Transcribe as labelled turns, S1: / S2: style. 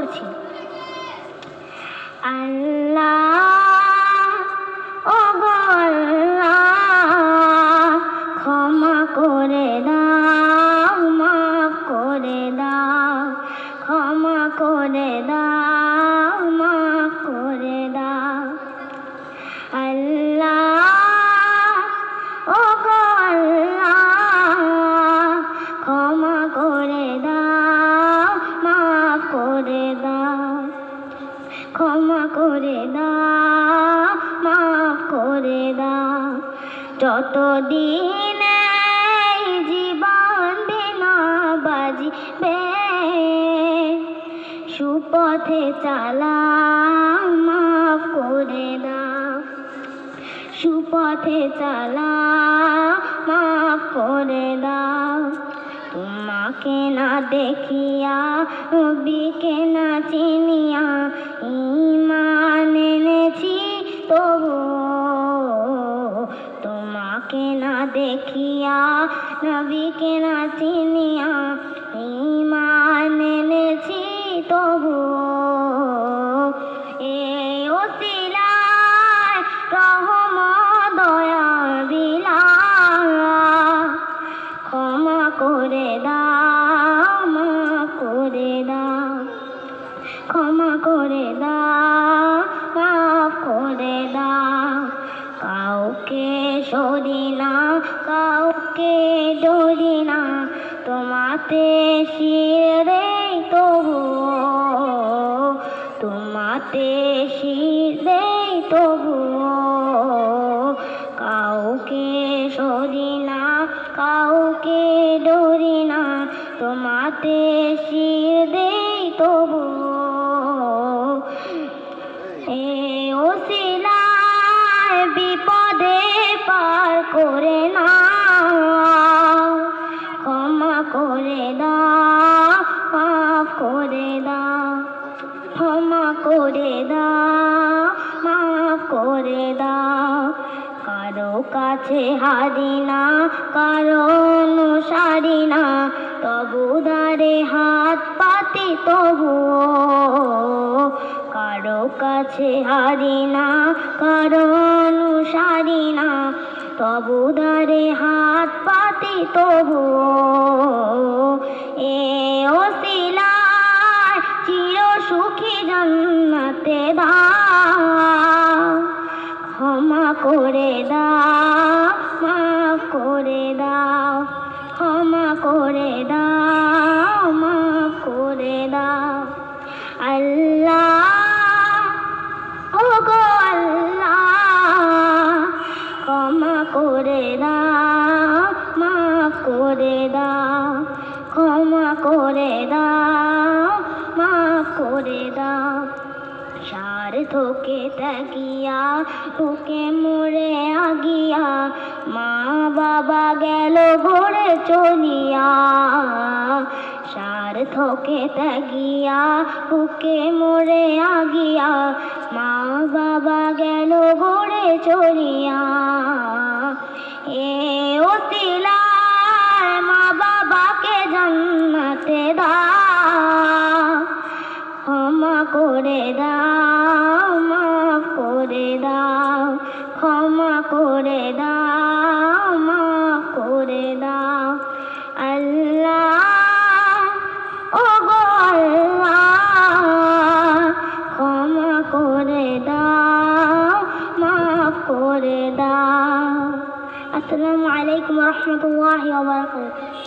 S1: করছি। আল্লাহ ও ক্ষমা করে দাও মাফ করে দাও ক্ষমা করে দাও। ক্ষমা করে দাও, মাফ করে দাও। যতদিন জীবন বিনা বাজিবে, সুপথে চালাও, মাফ করে দাও। সুপথে চালাও, মাফ করে দাও। তোমাকে না দেখিয়া রবিকে না চিনিয়া ইমান এনেছি, তবু তোমাকে না দেখিয়া রবিকে না চিনিয়া ইমান এনেছি, তবু করে দাও মাফ করে দাও ক্ষমা করে দাও মাফ করে দাও কাউকে সরি না, কাউকে ডরি না, তোমাতে শিরে তবু তোমাতে শিরে তোমাতে শির দেই তবু। এ ওসিলায় বিপদে পার করে না ক্ষমা করে দাও, মাফ করে দাও। ক্ষমা করে দাও, মাফ করে দাও। কারও কাছে হারি না কারও অনুসারি না তবু দারে হাত পাতি তবু কারও কাছে হারি না, কারও অনুসারি না। তবু দারে হাত পাতি তবু এ ওসিলায় চির সুখী জন্মতে দাও। ক্ষমা করে দাও। করে দাও, ক্ষমা করে দাও, মাফ করে দাও। স্বার্থকে ত্যাগিয়া তোকে মরে আগিয়া, মা বাবা গেল ঘরে চলিয়া। স্বার্থকে ত্যাগিয়া বুকে মরে আগিয়া, মা বাবা গেল ঘরে চলিয়া। এ ওসিলায় করে দাও, মাফ করে দাও, ক্ষমা করে দাও, মাফ করে দাও। আল্লাহ ও গো আল্লাহ, ক্ষমা করে দাও, মাফ করে দাও। আসসালামু আলাইকুম রহমতুল্লাহি বারাকাতুহু।